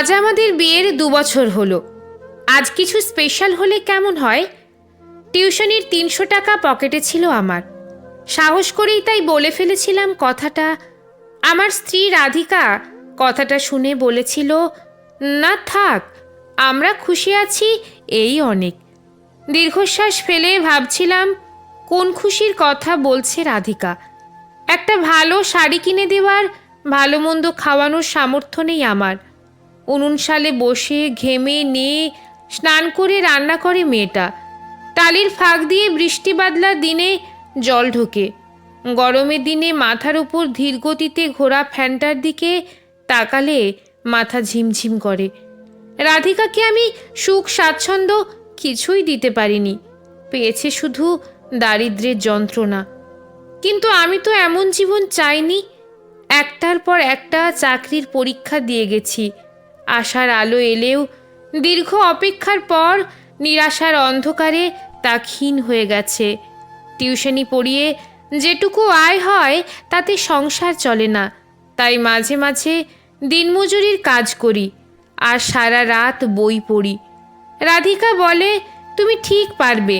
আজ আমাদের বিয়ের দু বছর হলো। আজ কিছু স্পেশাল হলে কেমন হয়? টিউশনির তিনশো টাকা পকেটে ছিল আমার। সাহস করেই তাই বলে ফেলেছিলাম কথাটা। আমার স্ত্রী রাধিকা কথাটা শুনে বলেছিল, না থাক, আমরা খুশি আছি এই অনেক। দীর্ঘশ্বাস ফেলে ভাবছিলাম, কোন খুশির কথা বলছে রাধিকা? একটা ভালো শাড়ি কিনে দেওয়ার, ভালো মন্দ খাওয়ানোর সামর্থ্য নেই আমার। উনুন সালে বসে ঘেমে নিয়ে স্নান করে রান্না করে মেয়েটা। টালির ফাঁক দিয়ে বৃষ্টি বাদলার দিনে জল ঢোকে। গরমের দিনে মাথার উপর ধীর গতিতে ঘোরা ফ্যানটার দিকে তাকালে মাথা ঝিমঝিম করে। রাধিকাকে আমি সুখ, স্বাচ্ছন্দ্য কিছুই দিতে পারিনি। পেয়েছে শুধু দারিদ্র্যের যন্ত্রণা। কিন্তু আমি তো এমন জীবন চাইনি। একটার পর একটা চাকরির পরীক্ষা দিয়ে গেছি। আশার আলো এলেও দীর্ঘ অপেক্ষার পর নিরাশার অন্ধকারে তা ক্ষীণ হয়ে গেছে। টিউশনি পড়িয়ে যেটুকু আয় হয়, তাতে সংসার চলে না। তাই মাঝে মাঝে দিনমজুরির কাজ করি আর সারা রাত বই পড়ি। রাধিকা বলে, তুমি ঠিক পারবে।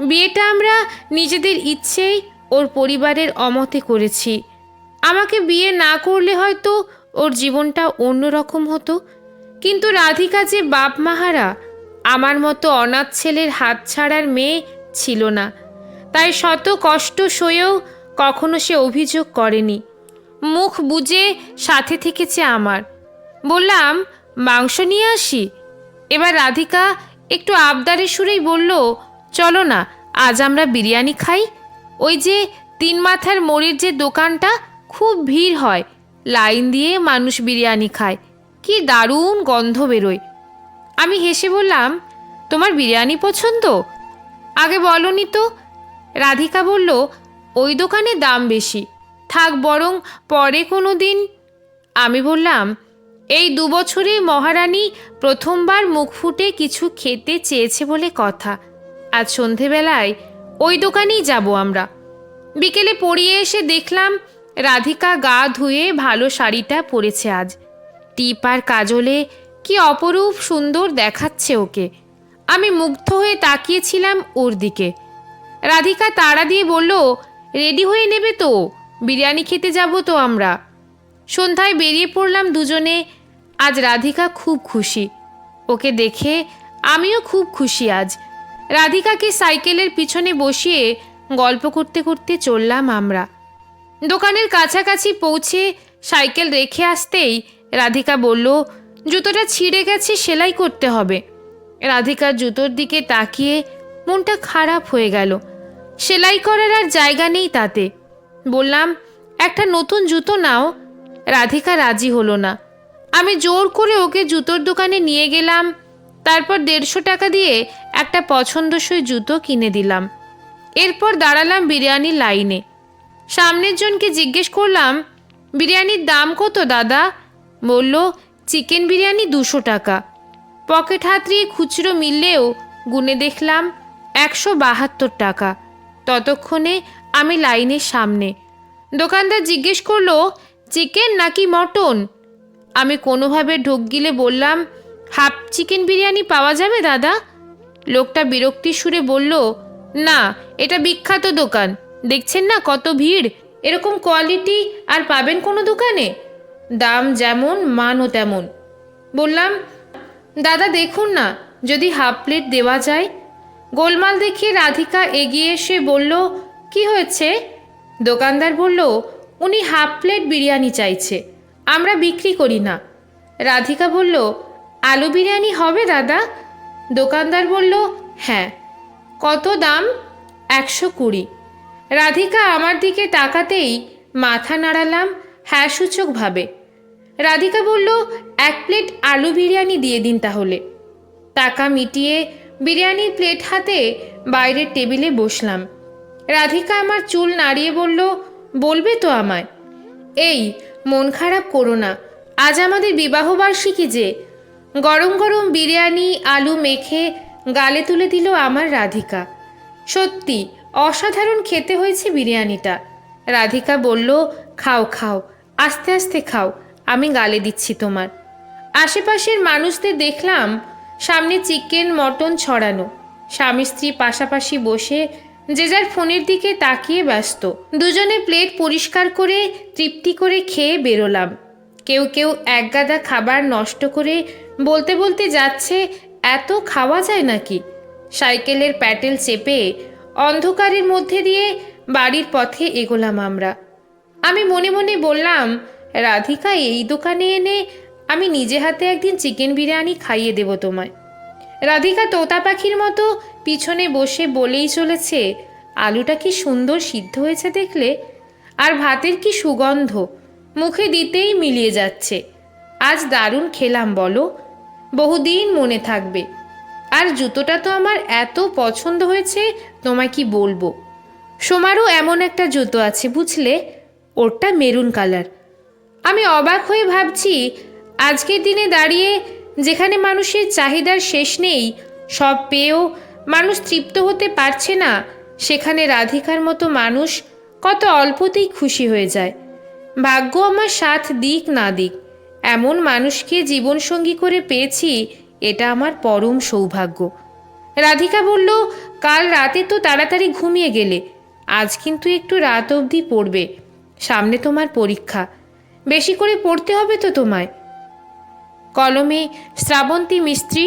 বিয়েটা আমরা নিজেদের ইচ্ছেই ওর পরিবারের অমতে করেছি। আমাকে বিয়ে না করলে হয়তো ওর জীবনটা অন্যরকম হতো। কিন্তু রাধিকা যে বাপ মাহারা, আমার মতো অনাথ ছেলের হাত ছাড়ার মেয়ে ছিল না। তাই শত কষ্ট সয়েও কখনো সে অভিযোগ করেনি। মুখ বুজে সাথে থেকেছে আমার। বললাম, মাংস নিয়ে আসি? এবার রাধিকা একটু আবদারের সুরেই বলল, চলো না, আজ আমরা বিরিয়ানি খাই। ওই যে তিন মাথার মোড়ের যে দোকানটা, খুব ভিড় হয়। লাইন দিয়ে মানুষ বিরিয়ানি খায়। কি দারুণ গন্ধ বেরোয়। আমি হেসে বললাম, তোমার বিরিয়ানি পছন্দ? আগে বলনি তো। রাধিকা বলল, ওই দোকানে দাম বেশি। থাক বরং পরে কোনো দিন। আমি বললাম, এই দু বছরে মহারানী প্রথমবার মুখ ফুটে কিছু খেতে চেয়েছে বলে কথা। আজ সন্ধেবেলায় ওই দোকানেই যাব আমরা। বিকেলে পড়িয়ে এসে দেখলাম রাধিকা গা ধুয়ে ভালো শাড়িটা পরেছে আজ। টিপ আর কাজলে কি অপরূপ সুন্দর দেখাচ্ছে ওকে। আমি মুগ্ধ হয়ে তাকিয়েছিলাম ওর দিকে। রাধিকা তাড়া দিয়ে বলল, রেডি হয়ে নেবে তো, বিরিয়ানি খেতে যাব তো আমরা। সন্ধ্যায় বেরিয়ে পড়লাম দুজনে। আজ রাধিকা খুব খুশি। ওকে দেখে আমিও খুব খুশি আজ। রাধিকাকে সাইকেলের পিছনে বসিয়ে গল্প করতে করতে চললাম আমরা। দোকানের কাছাকাছি পৌঁছে সাইকেল রেখে আসতেই রাধিকা বলল, জুতোটা ছিঁড়ে গেছে, সেলাই করতে হবে। রাধিকার জুতোর দিকে তাকিয়ে মনটা খারাপ হয়ে গেল। সেলাই করার আর জায়গা নেই তাতে। বললাম, একটা নতুন জুতো নাও। রাধিকা রাজি হলো না। আমি জোর করে ওকে জুতোর দোকানে নিয়ে গেলাম, তারপর দেড়শো টাকা দিয়ে একটা পছন্দসই জুতো কিনে দিলাম। এরপর দাঁড়ালাম বিরিয়ানির লাইনে। সামনের জনকে জিজ্ঞেস করলাম, বিরিয়ানির দাম কত দাদা? বলল, চিকেন বিরিয়ানি দুশো টাকা। পকেট হাতড়িয়ে খুচরো মিললেও গুনে দেখলাম একশো বাহাত্তর টাকা। ততক্ষণে আমি লাইনের সামনে। দোকানদার জিজ্ঞেস করল, চিকেন নাকি মটন? আমি কোনোভাবে ঢোক গিলে বললাম, হাফ চিকেন বিরিয়ানি পাওয়া যাবে দাদা? লোকটা বিরক্তির সুরে বলল, না, এটা বিখ্যাত দোকান। দেখছেন না কত ভিড়? এরকম কোয়ালিটি আর পাবেন কোনো দোকানে? দাম যেমন, মানও তেমন। বললাম, দাদা, দেখুন না, যদি হাফ প্লেট দেওয়া যায়? গোলমাল দেখে রাধিকা এগিয়ে এসে বলল, কি হয়েছে? দোকানদার বলল, উনি হাফ প্লেট বিরিয়ানি চাইছে, আমরা বিক্রি করি না। রাধিকা বলল, আলু বিরিয়ানি হবে দাদা? দোকানদার বলল হ্যাঁ। কত দাম? একশো কুড়ি। রাধিকা আমার দিকে তাকাতেই মাথা নাড়ালাম হ্যাঁ সূচকভাবে রাধিকা বলল, এক প্লেট আলু বিরিয়ানি দিয়ে দিন তাহলে। টাকা মিটিয়ে বিরিয়ানির প্লেট হাতে বাইরের টেবিলে বসলাম। রাধিকা আমার চুল নাড়িয়ে বলল, বলবে তো আমায়? এই, মন খারাপ করো না, আজ আমাদের বিবাহবার্ষিকী যে। গরম গরম বিরিয়ানি, আলু মেখে গালে তুলে দিল আমার রাধিকা। সত্যি, অসাধারণ খেতে হয়েছে বিরিয়ানিটা। রাধিকা বলল, খাও খাও, আস্তে আস্তে খাও। আমি গালে দিচ্ছি তোমার। আশেপাশের মানুষদের দেখলাম সামনে চিকেন, মটন ছড়ানো। স্বামী স্ত্রী পাশাপাশি বসে যে যার ফোনের দিকে তাকিয়ে ব্যস্ত। দুজনে প্লেট পরিষ্কার করে, তৃপ্তি করে খেয়ে বেরোলাম। কেউ কেউ একগাদা খাবার নষ্ট করে বলতে বলতে যাচ্ছে, এত খাওয়া যায় নাকি? সাইকেলের প্যাটেল চেপে অন্ধকারের মধ্যে দিয়ে বাড়ির পথে এগোলাম আমরা। আমি মনে মনে বললাম রাধিকা, এই দোকানে এনে আমি নিজে হাতে একদিন চিকেন বিরিয়ানি খাইয়ে দেব তোমায়। রাধিকা, তোতা পাখির মতো পিছনে বসে বলেই চলেছে, আলুটা কি সুন্দর সিদ্ধ হয়েছে দেখলে? আর ভাতের কি সুগন্ধ? মুখে দিতেই মিলিয়ে যাচ্ছে। আজ দারুণ খেলাম, বলো। বহুদিন মনে থাকবে। আর জুতোটা তো আমার এত পছন্দ হয়েছে, তোমায় কি বলব? সোমারও এমন একটা জুতো আছে, বুঝলে? ওরটা মেরুন কালার। আমি অবাক হয়ে ভাবছি, আজকের দিনে দাঁড়িয়ে যেখানে মানুষের চাহিদার শেষ নেই, সব পেয়েও মানুষ তৃপ্ত হতে পারছে না, সেখানে রাধিকার মতো মানুষ কত অল্পতেই খুশি হয়ে যায়। ভাগ্য আমার সাথ দিক না দিক, এমন মানুষকে জীবনসঙ্গী করে পেয়েছি, এটা আমার পরম সৌভাগ্য। রাধিকা বলল, কাল রাতে তো তাড়াতাড়ি ঘুমিয়ে গেলে, আজ কিন্তু একটু রাত অবধি পড়বে, সামনে তোমার পরীক্ষা। বেশি করে পড়তে হবে তো তোমায়? কলমে শ্রাবন্তী মিস্ত্রি